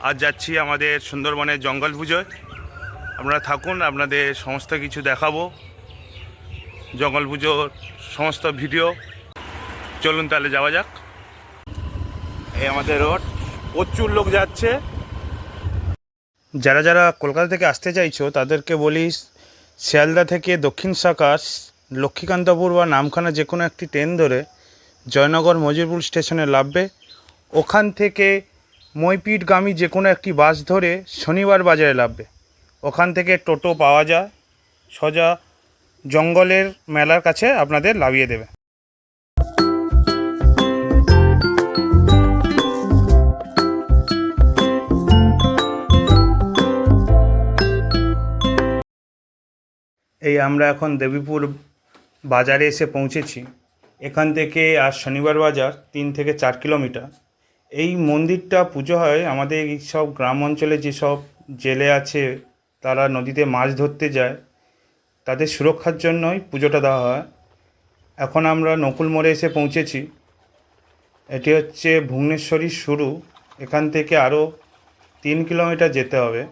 আজ যাচ্ছি আমাদের সুন্দরবনের জঙ্গল পুজোয়। আপনারা থাকুন, আপনাদের সমস্ত কিছু দেখাবো। জঙ্গল পুজোর সমস্ত ভিডিও। চলুন তাহলে যাওয়া যাক। এই আমাদের রোড। প্রচুর লোক যাচ্ছে। যারা যারা কলকাতা থেকে আসতে চাইছো, তাদেরকে বলি, শিয়ালদা থেকে দক্ষিণ শাখা, লক্ষ্মীকান্তপুর বা নামখানা যে কোনো একটি ট্রেন ধরে জয়নগর মজিরপুর স্টেশনে নামবে ওখান থেকে মইপিটগামী যে কোনো একটি বাস ধরে শনিবার বাজারে নামবে ওখান থেকে টোটো পাওয়া যায়, সোজা জঙ্গলের মেলার কাছে আপনাদের লাভিয়ে দেবে। এই আমরা এখন দেবীপুর বাজারে এসে পৌঁছেছি। এখান থেকে আর শনিবার বাজার তিন থেকে চার কিলোমিটার। এই মন্দিরটা পুজো হয় আমাদের এই সব গ্রাম অঞ্চলে যেসব জেলে আছে, তারা নদীতে মাছ ধরতে যায়। তাদের সুরক্ষার জন্যই পুজোটা দেওয়া হয়। এখন আমরা নকুল মোড়ে এসে পৌঁছেছি। এটি হচ্ছে ভুবনেশ্বরীর শুরু। এখান থেকে আরও তিন কিলোমিটার যেতে হবে।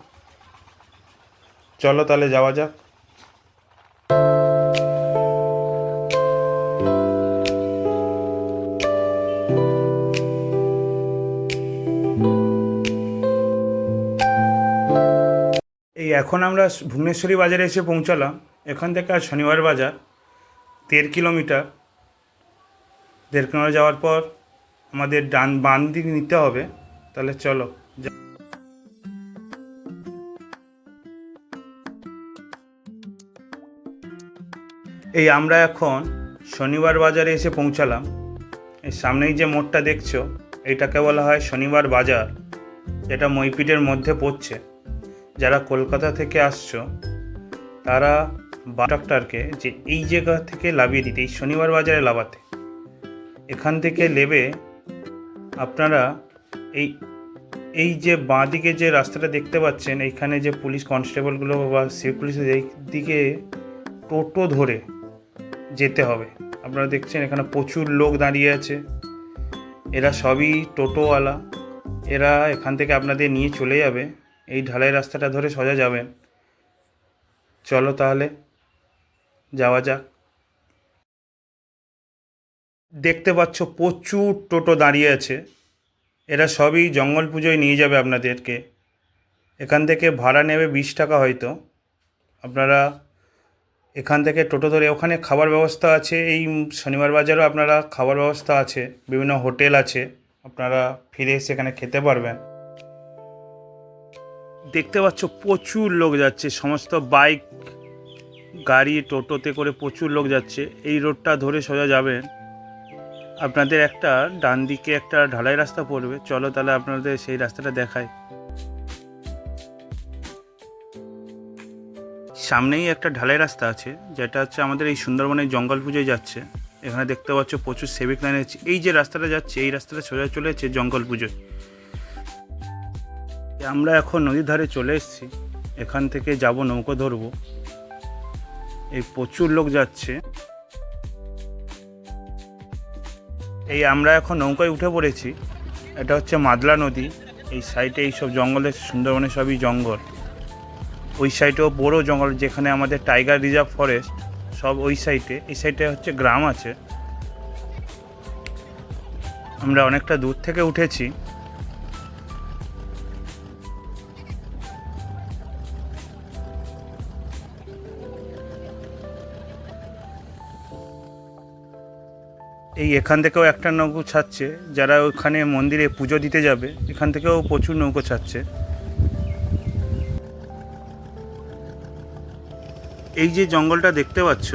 চলো তাহলে যাওয়া যাক। এই এখন আমরা ভুবনেশ্বরী বাজারে এসে পৌঁছালাম। এখান থেকে আর শনিবার বাজার, দেড় কিলোমিটার। দেড় কিলোমিটার যাওয়ার পর আমাদের ডান বান দিক নিতে হবে। তাহলে চলো এই আমরা এখন শনিবার বাজারে এসে পৌঁছালাম। এই সামনেই যে মোড়টা দেখছ এটাকে বলা হয় শনিবার বাজার। যেটা মইপিটের মধ্যে পড়ছে। যারা কলকাতা থেকে আসছো, তারা ডাক্তারকে যে এই জায়গা থেকে লাভিয়ে দিতে, এই শনিবার বাজারে লাভাতে, এখান থেকে নেবে আপনারা এই এই যে বাঁ দিকে যে রাস্তাটা দেখতে পাচ্ছেন, এইখানে যে পুলিশ কনস্টেবলগুলো বা সিভিক পুলিশের এই দিকে টোটো ধরে যেতে হবে। আপনারা দেখছেন এখানে প্রচুর লোক দাঁড়িয়ে আছে। এরা সবই টোটোওয়ালা। এরা এখান থেকে আপনাদের নিয়ে চলে যাবে। এই ঢালাই রাস্তাটা ধরে সোজা যাবেন। চলো তাহলে, যাওয়া যাক। দেখতে পাচ্ছ প্রচুর টোটো দাঁড়িয়ে আছে। এরা সবই জঙ্গল পুজোয় নিয়ে যাবে আপনাদেরকে। এখান থেকে ভাড়া নেবে বিশ টাকা হয়তো। আপনারা এখান থেকে টোটো ধরে, ওখানে খাবার ব্যবস্থা আছে, এই শনিবার বাজারও আপনারা খাবার ব্যবস্থা আছে, বিভিন্ন হোটেল আছে, আপনারা ফিরে এসে এখানে খেতে পারবেন। দেখতে পাচ্ছ, প্রচুর লোক যাচ্ছে। সমস্ত বাইক, গাড়ি, টোটোতে করে প্রচুর লোক যাচ্ছে। এই রোডটা ধরে সোজা যাবেন। আপনাদের একটা ডান দিকে একটা ঢালাই রাস্তা পড়বে। চলো তাহলে আপনাদের সেই রাস্তাটা দেখায় সামনেই একটা ঢালাই রাস্তা আছে, যেটা হচ্ছে আমাদের এই সুন্দরবনের জঙ্গল পুজোয় যাচ্ছে। এখানে দেখতে পাচ্ছ, প্রচুর সেভিক লাইন আছে এই যে রাস্তাটা যাচ্ছে, এই রাস্তাটা সোজা চলে যাচ্ছে জঙ্গল পুজোয়। আমরা এখন নদীর ধারে চলে এসেছি, এখান থেকে যাব, নৌকো ধরবো। এই প্রচুর লোক যাচ্ছে। এই আমরা এখন নৌকায় উঠে পড়েছি। এটা হচ্ছে মাদলা নদী। এই সাইডে এইসব জঙ্গলের সুন্দরবনে সবই জঙ্গল। ওই সাইডেও বড় জঙ্গল, যেখানে আমাদের টাইগার রিজার্ভ ফরেস্ট, সব ওই সাইডে। এই সাইডে হচ্ছে গ্রাম আছে। আমরা অনেকটা দূর থেকে উঠেছি। এই এখান থেকেও একটা নৌকো ছাড়ছে, যারা ওখানে মন্দিরে পুজো দিতে যাবে, এখান থেকেও প্রচুর নৌকো ছাড়ছে। এই যে জঙ্গলটা দেখতে পাচ্ছ,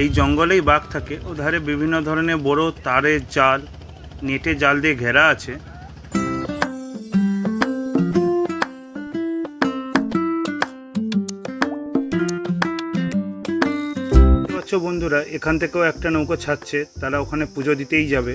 এই জঙ্গলেই বাঘ থাকে। ও ধারে বিভিন্ন ধরনের বড় তারের জাল নেটে জাল দিয়ে ঘেরা আছে। বন্ধুরা, এখান থেকেও একটা নৌকো ছাড়ছে, তারা ওখানে পুজো দিতেই যাবে।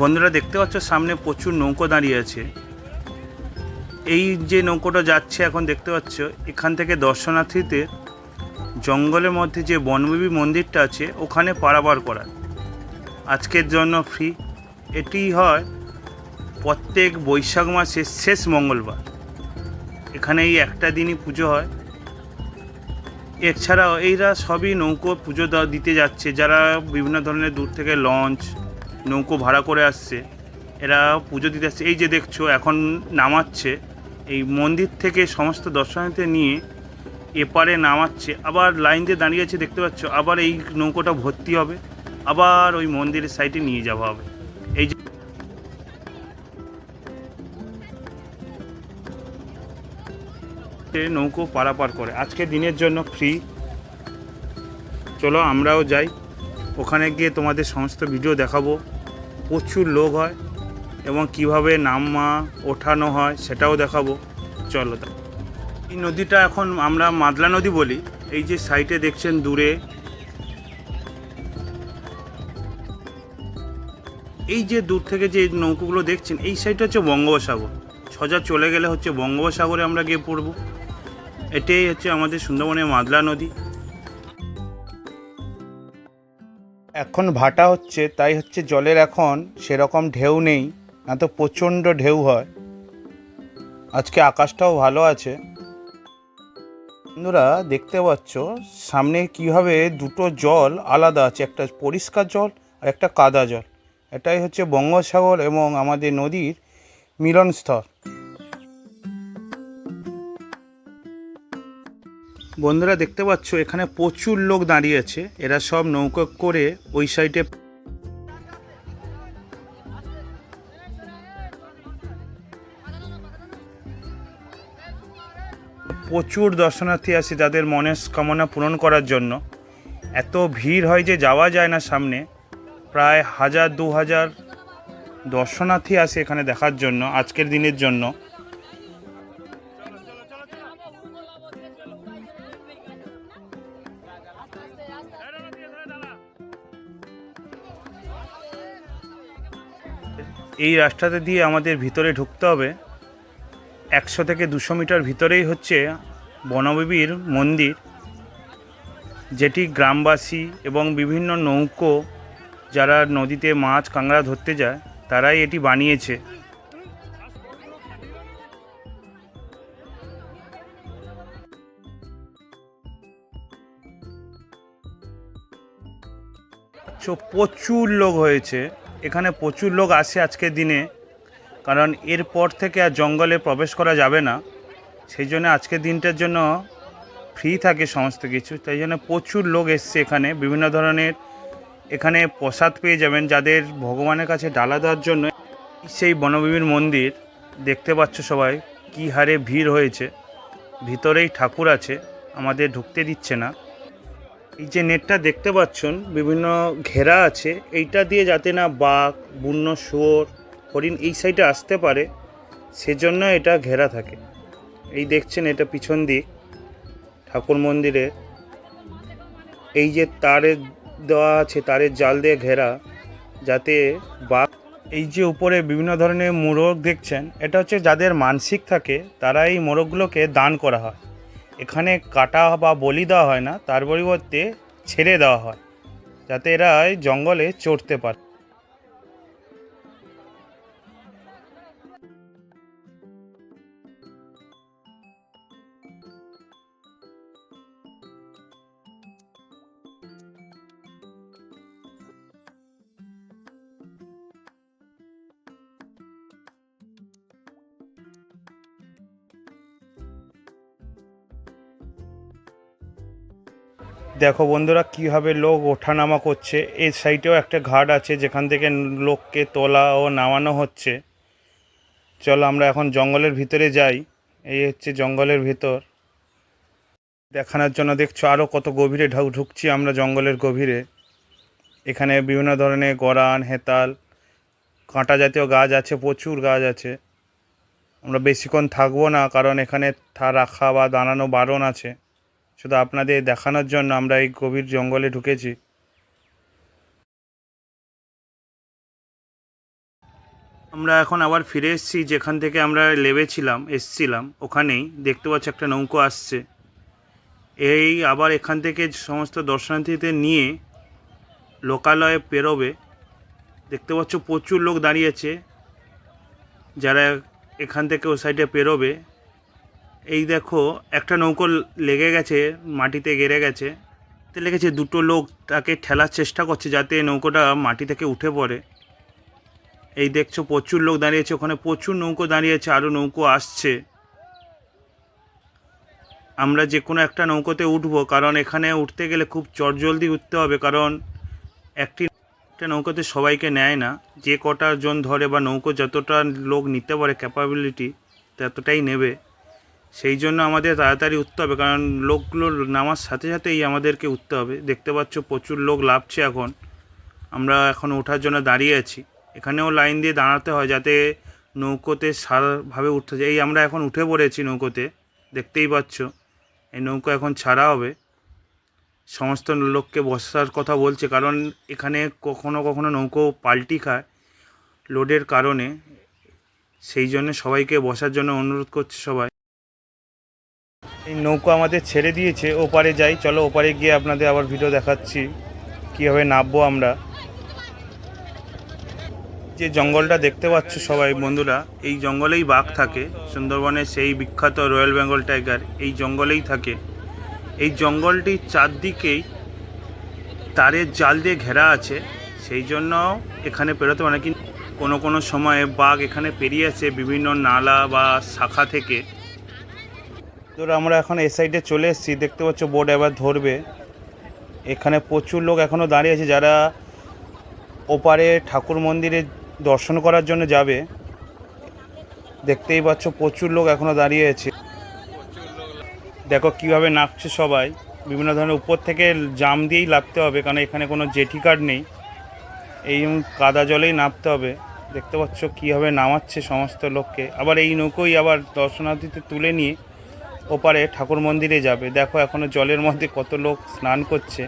বন্ধুরা, দেখতে পাচ্ছ, সামনে প্রচুর নৌকো দাঁড়িয়ে আছে। এই যে নৌকোটা যাচ্ছে, এখন দেখতে পাচ্ছ, এখান থেকে দর্শনার্থীদের জঙ্গলের মধ্যে যে বনবিবি মন্দিরটা আছে, ওখানে পারাবার করার। আজকের জন্য ফ্রি এটি হয় প্রত্যেক বৈশাখ মাসের শেষ মঙ্গলবার। এখানে এই একটা দিনই পুজো হয়। এছাড়াও এইরা সবই নৌকো পুজো দিতে যাচ্ছে। যারা বিভিন্ন ধরনের দূর থেকে লঞ্চ নৌকো ভাড়া করে আসছে, এরা পুজো দিতে আসছে। এই যে দেখছ, এখন নামাচ্ছে। এই মন্দির থেকে সমস্ত দর্শনার্থী নিয়ে এপারে নামাচ্ছে, আবার লাইন দিয়ে দাঁড়িয়ে আছে, দেখতে পাচ্ছ, আবার এই নৌকোটা ভর্তি হবে, আবার ওই মন্দিরের সাইডে নিয়ে যাওয়া হবে। এই যে নৌকো পারাপার করে, আজকে দিনের জন্য ফ্রি চলো আমরাও যাই, ওখানে গিয়ে তোমাদের সমস্ত ভিডিও দেখাবো, প্রচুর লোক হয়, এবং কীভাবে নামা, ওঠানো হয়, সেটাও দেখাবো। চলো তা এই নদীটা এখন আমরা মাদলা নদী বলি। এই যে সাইটে দেখছেন দূরে। এই যে দূর থেকে যে নৌকোগুলো দেখছেন, এই সাইডটা হচ্ছে বঙ্গোপসাগর। সজা চলে গেলে হচ্ছে বঙ্গোপসাগরে আমরা গিয়ে পড়ব। এটাই হচ্ছে আমাদের সুন্দরবনের মাদলা নদী। এখন ভাটা হচ্ছে, তাই হচ্ছে জলের এখন সেরকম ঢেউ নেই, না তো প্রচণ্ড ঢেউ হয়। আজকে আকাশটাও ভালো আছে। বন্ধুরা, দেখতে পাচ্ছ, সামনে কীভাবে দুটো জল আলাদা আছে, একটা পরিষ্কার জল আর একটা কাদা জল। এটাই হচ্ছে বঙ্গোপসাগর এবং আমাদের নদীর মিলনস্থল বন্ধুরা, দেখতে পাচ্ছ, এখানে প্রচুর লোক দাঁড়িয়ে আছে। এরা সব নৌকা করে ওই সাইডে প্রচুর দর্শনার্থী আসে যাদের মনের কামনা পূরণ করার জন্য। এত ভিড় হয় যে যাওয়া যায় না সামনে। প্রায় হাজার, দু হাজার দর্শনার্থী আসে এখানে দেখার জন্য, আজকের দিনের জন্য। এই রাস্তাতে দিয়ে আমাদের ভিতরে ঢুকতে হবে। একশো থেকে দুশো মিটার ভিতরেই হচ্ছে বনবিবির মন্দির, যেটি গ্রামবাসী এবং বিভিন্ন নৌকো, যারা নদীতে মাছ, কাঁকড়া ধরতে যায়, তারাই এটি বানিয়েছে। প্রচুর লোক হয়েছে। এখানে প্রচুর লোক আসে আজকের দিনে। কারণ এরপর থেকে আর জঙ্গলে প্রবেশ করা যাবে না। সেই জন্য আজকের দিনটার জন্য ফ্রি থাকে সমস্ত কিছু। তাই জন্য প্রচুর লোক এসছে এখানে। বিভিন্ন ধরনের এখানে প্রসাদ পেয়ে যাবেন যাদের ভগবানের কাছে ডালা দেওয়ার জন্য। সেই বনবিবির মন্দির, দেখতে পাচ্ছ সবাই কী হারে ভিড় হয়েছে। ভিতরেই ঠাকুর আছে, আমাদের ঢুকতে দিচ্ছে না। এই যে নেটটা দেখতে পাচ্ছেন, বিভিন্ন ঘেরা আছে। এইটা দিয়ে যাতে না বাঘ বন্য শুয়োর হরিণ এই সাইডে আসতে পারে, সেজন্য এটা ঘেরা থাকে। এই দেখছেন এটা পিছন দিক, ঠাকুর মন্দিরে এই যে তারের দেওয়া আছে, তারের জাল দিয়ে ঘেরা, যাতে বাঘ এই যে উপরে বিভিন্ন ধরনের মোরগ দেখছেন, এটা হচ্ছে যাদের মানসিক থাকে, তারা এই মোরগগুলোকে দান করা হয়। এখানে কাটা বা বলি দেওয়া হয় না, তার পরিবর্তে ছেড়ে দেওয়া হয়, যাতে এরা জঙ্গলে চড়তে পারে। দেখো বন্ধুরা কীভাবে লোক ওঠানামা করছে। এই সাইডেও একটা ঘাট আছে, যেখান থেকে লোককে তোলা ও নামানো হচ্ছে। চলো আমরা এখন জঙ্গলের ভিতরে যাই। এই হচ্ছে জঙ্গলের ভিতর। দেখানোর জন্য দেখছ আরও কত গভীরে ঢাউ ঢুকছি আমরা জঙ্গলের গভীরে। এখানে বিভিন্ন ধরনের গরান, হেতাল, কাঁটা জাতীয় গাছ আছে, প্রচুর গাছ আছে। আমরা বেশিক্ষণ থাকব না, কারণ এখানে থা রাখা বা দাঁড়ানো বারণ আছে। শুধু আপনাদের দেখানোর জন্য আমরা এই গভীর জঙ্গলে ঢুকেছি। আমরা এখন আবার ফিরে এসেছি, যেখান থেকে আমরা লেবেছিলাম এসছিলাম। ওখানেই দেখতে পাচ্ছি একটা নৌকো আসছে। এই আবার এখান থেকে সমস্ত দর্শনার্থীদের নিয়ে লোকালয়ে পেরোবে। দেখতে পাচ্ছ প্রচুর লোক দাঁড়িয়েছে যারা এখান থেকে ও সাইডে পেরোবে এই দেখো, একটা নৌকো লেগে গেছে, মাটিতে গেড়ে গেছে। তে লেগেছে দুটো লোক তাকে ঠেলার চেষ্টা করছে যাতে নৌকোটা মাটি থেকে উঠে পড়ে। এই দেখছ, প্রচুর লোক দাঁড়িয়েছে, ওখানে প্রচুর নৌকো দাঁড়িয়েছে আরও নৌকো আসছে। আমরা যে কোনো একটা নৌকোতে উঠবো, কারণ এখানে উঠতে গেলে খুব চটজলদি উঠতে হবে, কারণ একটি একটা নৌকোতে সবাইকে নেয় না। যে কটা জন ধরে বা নৌকো যতটা লোক নিতে পারে ক্যাপাবিলিটি ততটাই নেবে। সেই জন্য আমাদের তাড়াতাড়ি উঠতে হবে, কারণ লোকগুলো নামার সাথে সাথেই আমাদেরকে উঠতে হবে। দেখতে পাচ্ছ প্রচুর লোক লাভছে এখন। আমরা এখন ওঠার জন্য দাঁড়িয়ে আছি। এখানেও লাইন দিয়ে দাঁড়াতে হয় যাতে নৌকোতে সারাভাবে উঠতে যায়। এই আমরা এখন উঠে পড়েছি নৌকোতে, দেখতেই পাচ্ছ। এই নৌকো এখন ছাড়া হবে। সমস্ত লোককে বসার কথা বলছে, কারণ এখানে কখনো কখনো নৌকো পাল্টি খায় লোডের কারণে। সেই জন্য সবাইকে বসার জন্য অনুরোধ করছে সবাই। এই নৌকো আমাদের ছেড়ে দিয়েছে, ওপারে যাই। চলো ওপারে গিয়ে আপনাদের আবার ভিডিও দেখাচ্ছি, কীভাবে নামবো আমরা। যে জঙ্গলটা দেখতে পাচ্ছ সবাই বন্ধুরা, এই জঙ্গলেই বাঘ থাকে, সুন্দরবনের সেই বিখ্যাত রয়্যাল বেঙ্গল টাইগার, এই জঙ্গলেই থাকে। এই জঙ্গলটির চারদিকেই তারের জাল দিয়ে ঘেরা আছে, সেই জন্য এখানে পেরোতে কিন্তু কোনো কোনো সময়ে বাঘ এখানে পেরিয়ে আসে বিভিন্ন নালা বা শাখা থেকে। তো আমরা এখন এ সাইডে চলে এসেছি, দেখতে পাচ্ছ বোর্ড এবার ধরবে। এখানে প্রচুর লোক এখনও দাঁড়িয়ে আছে যারা ওপারে ঠাকুর মন্দিরে দর্শন করার জন্য যাবে। দেখতেই পাচ্ছ প্রচুর লোক এখনও দাঁড়িয়ে আছে। দেখো কীভাবে নামছে সবাই। বিভিন্ন ধরনের উপর থেকে জাম দিয়েই নামতে হবে, কারণ এখানে কোনো জেটি কার্ড নেই। এই কাদা জলেই নামতে হবে। দেখতে পাচ্ছ কীভাবে নামাচ্ছে সমস্ত লোককে। আবার এই নৌকোই আবার দর্শনার্থীদের তুলে নিয়ে ওপারে ঠাকুর মন্দিরে যাবে। দেখো এখনও জলের মধ্যে কত লোক স্নান করছে।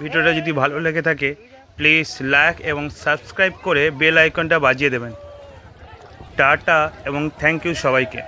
ভিডিওটা যদি ভালো লেগে থাকে প্লিজ লাইক এবং সাবস্ক্রাইব করে বেল আইকনটা বাজিয়ে দেবেন। টাটা এবং থ্যাংক ইউ সবাইকে।